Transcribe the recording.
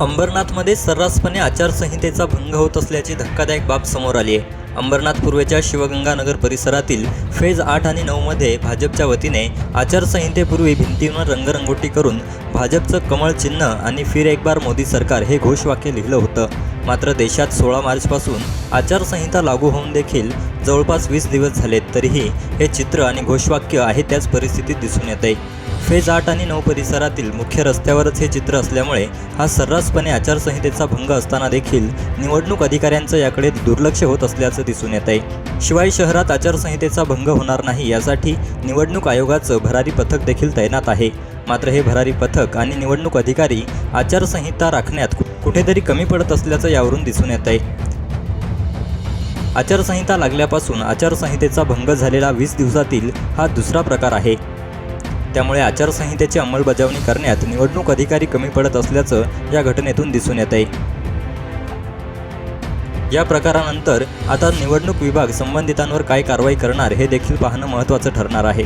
अंबरनाथमध्ये सर्रासपणे आचारसंहितेचा भंग होत असल्याची धक्कादायक बाब समोर आली आहे. अंबरनाथ पूर्वेच्या शिवगंगानगर परिसरातील फेज आठ आणि नऊमध्ये भाजपच्या वतीने आचारसंहितेपूर्वी भिंतींवर रंगरंगोटी करून भाजपचं कमळ चिन्ह आणि फिर एक बार मोदी सरकार हे घोषवाक्य लिहिलं होतं. मात्र देशात सोळा मार्चपासून आचारसंहिता लागू होऊन देखील जवळपास वीस दिवस झालेत तरीही हे चित्र आणि घोषवाक्य आहे त्याच परिस्थितीत दिसून येत आहे फेज आठ आणि नऊ परिसरातील मुख्य रस्त्यावरच हे चित्र असल्यामुळे हा सर्रासपणे आचारसंहितेचा भंग असताना देखील निवडणूक अधिकाऱ्यांचं याकडे दुर्लक्ष होत असल्याचं दिसून येत आहे शिवाय शहरात आचारसंहितेचा भंग होणार नाही यासाठी निवडणूक आयोगाचं भरारी पथक देखील तैनात आहे. मात्र हे भरारी पथक आणि निवडणूक अधिकारी आचारसंहिता राखण्यात कुठेतरी कमी पडत असल्याचं यावरून दिसून येत आहे आचारसंहिता लागल्यापासून आचारसंहितेचा भंग झालेला वीस दिवसातील हा दुसरा प्रकार आहे. त्यामुळे आचारसंहितेची अंमलबजावणी करण्यात निवडणूक अधिकारी कमी पडत असल्याचं या घटनेतून दिसून येत आहे या प्रकारानंतर आता निवडणूक विभाग संबंधितांवर काय कारवाई करणार हे देखील पाहणं महत्त्वाचं ठरणार आहे.